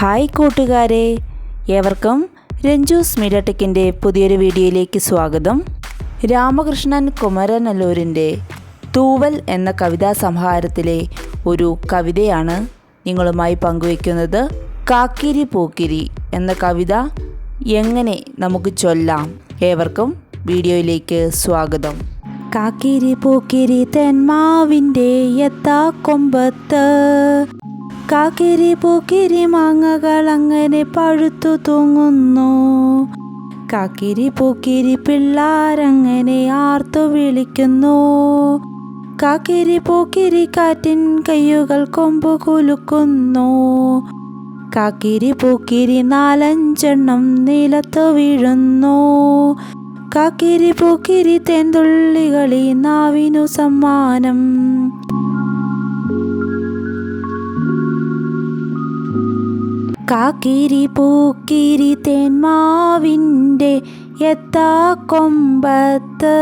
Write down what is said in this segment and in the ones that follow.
Hi കൂട്ടുകാരെ. ഏവർക്കും Ranju's media പുതിയൊരു വീഡിയോയിലേക്ക് സ്വാഗതം. രാമകൃഷ്ണൻ കുമരനല്ലൂരിന്റെ തൂവൽ എന്ന കവിതാ സംഹാരത്തിലെ ഒരു കവിതയാണ് നിങ്ങളുമായി പങ്കുവയ്ക്കുന്നത്. കാക്കിരി പൂക്കിരി എന്ന കവിത എങ്ങനെ നമുക്ക് ചൊല്ലാം. ഏവർക്കും വീഡിയോയിലേക്ക് സ്വാഗതം. കാക്കിരി പൂക്കിരി തെന്മാവിന്റെ എത്താ കൊമ്പത്ത്. കാക്കിരി പൂക്കിരി മാങ്ങകൾ അങ്ങനെ പഴുത്തു തൂങ്ങുന്നു. കാക്കിരി പൂക്കിരി പിള്ളാരങ്ങനെ ആർത്തു വിളിക്കുന്നു. കാക്കിരി പൂക്കിരി കാറ്റിൻ കയ്യുകൾ കൊമ്പു കുലുക്കുന്നു. കാക്കിരി പൂക്കിരി നാലഞ്ചെണ്ണം നിലത്തു വീഴുന്നു. കാക്കിരി പൂക്കിരി തേന്തുള്ളികളി നാവിനു സമ്മാനം. കാക്കിരി പൂക്കിരി തേന്മാവിന്റെ എത്താ കൊമ്പത്ത്.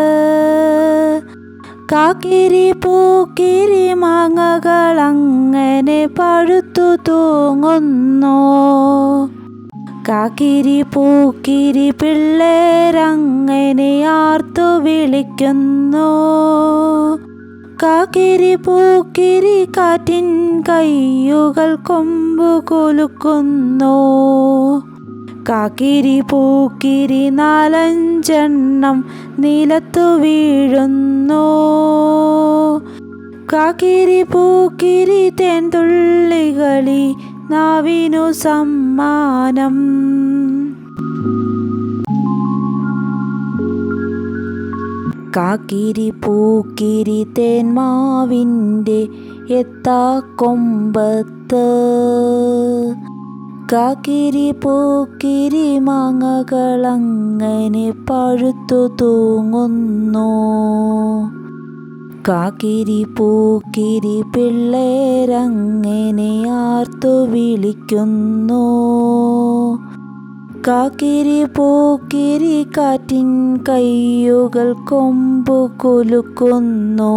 കാക്കിരി പൂക്കിരി മാങ്ങകൾ അങ്ങനെ പഴുത്തു തൂങ്ങുന്നു. കാക്കിരി പൂക്കിരി പിള്ളേരങ്ങനെ ആർത്തു വിളിക്കുന്നു. കാക്കിരി പൂക്കിരി കാറ്റിൻ കയ്യുകൾ കൊമ്പു കൊലുക്കുന്നു. കാക്കിരി പൂക്കിരി നാലഞ്ചെണ്ണം നിലത്തു വീഴുന്നു. കാക്കിരി പൂക്കിരി തേൻതുള്ളികളി നാവിനു സമ്മാനം. കാക്കിരി പൂക്കിരി തേന്മാവിന്റെ എത്താ കൊമ്പത്ത് കാക്കിരി പൂക്കിരി മാങ്ങകളങ്ങനെ പഴുത്തു തൂങ്ങുന്നു. കാക്കിരി പൂക്കിരി പിള്ളേരങ്ങനെ ആർത്തു വിളിക്കുന്നു. കാക്കിരി പൂക്കിരി കാറ്റിൻ കയ്യുകൾ കൊമ്പു കുലുക്കുന്നു.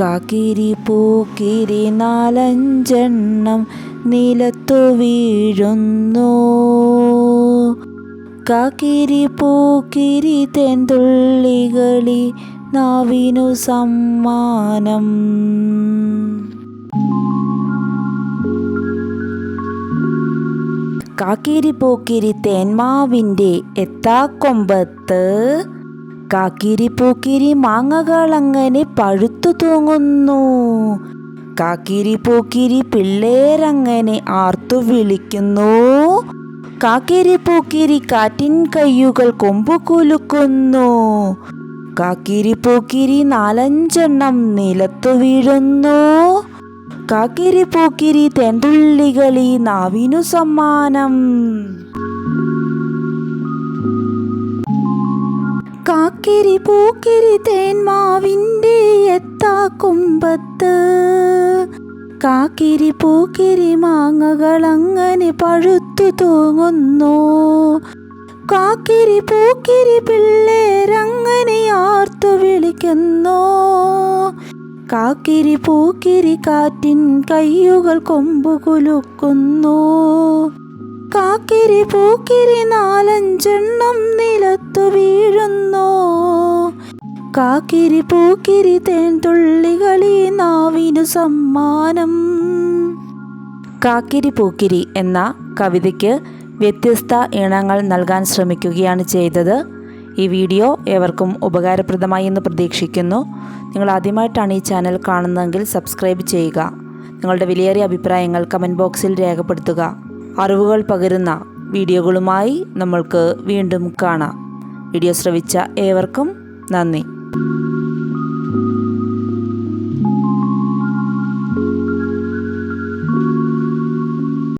കാക്കിരി പൂക്കിരി നാലഞ്ചെണ്ണം നിലത്തു വീഴുന്നു. കാക്കിരി പൂക്കിരി തെന്തുള്ളികളി നാവിനു സമ്മാനം. കാക്കിരി പൂക്കിരി തേന്മാവിന്റെ എത്താക്കൊമ്പത്ത്. പൂക്കിരി മാങ്ങകളങ്ങനെ പഴുത്തു തൂങ്ങുന്നു. കാക്കിരി പൂക്കിരി പിള്ളേരങ്ങനെ ആർത്തു വിളിക്കുന്നു. കാക്കിരി പൂക്കിരി കാറ്റിൻ കയ്യുകൾ കൊമ്പു കുലുക്കുന്നു. കാക്കിരി പൂക്കിരി നാലഞ്ചെണ്ണം നിലത്തു വീഴുന്നു. കാക്കിരി പൂക്കിരി തെന്തുള്ളികളി നാവിനു സമ്മാനം. കാക്കിരി പൂക്കിരി തേന്മാവിന്റെ എത്താ കുമ്പത്ത്. കാക്കിരി പൂക്കിരി മാങ്ങകൾ അങ്ങനെ പഴുത്തു തൂങ്ങുന്നു. കാക്കിരി പൂക്കിരി പിള്ളേരങ്ങനെ ആർത്തു വിളിക്കുന്നു. കാക്കിരി പൂക്കിരി കാറ്റിൻ കയ്യുകൾ കൊമ്പു കുലുക്കുന്നു. കാക്കിരി പൂക്കിരി നാലഞ്ചെണ്ണം നിലത്തു വീഴുന്നു. കാക്കിരി പൂക്കിരി തേൻ തുള്ളികളി നാവിനു സമ്മാനം. കാക്കിരി പൂക്കിരി എന്ന കവിതയ്ക്ക് വ്യത്യസ്ത ഇണങ്ങൾ നൽകാൻ ശ്രമിക്കുകയാണ് ചെയ്തത്. ഈ വീഡിയോ ഏവർക്കും ഉപകാരപ്രദമായി എന്ന് പ്രതീക്ഷിക്കുന്നു. നിങ്ങൾ ആദ്യമായിട്ടാണ് ഈ ചാനൽ കാണുന്നതെങ്കിൽ സബ്സ്ക്രൈബ് ചെയ്യുക. നിങ്ങളുടെ വിലയേറിയ അഭിപ്രായങ്ങൾ കമന്റ് ബോക്സിൽ രേഖപ്പെടുത്തുക. അറിവുകൾ പകരുന്ന വീഡിയോകളുമായി നമ്മൾക്ക് വീണ്ടും കാണാം. വീഡിയോ ശ്രവിച്ച ഏവർക്കും നന്ദി.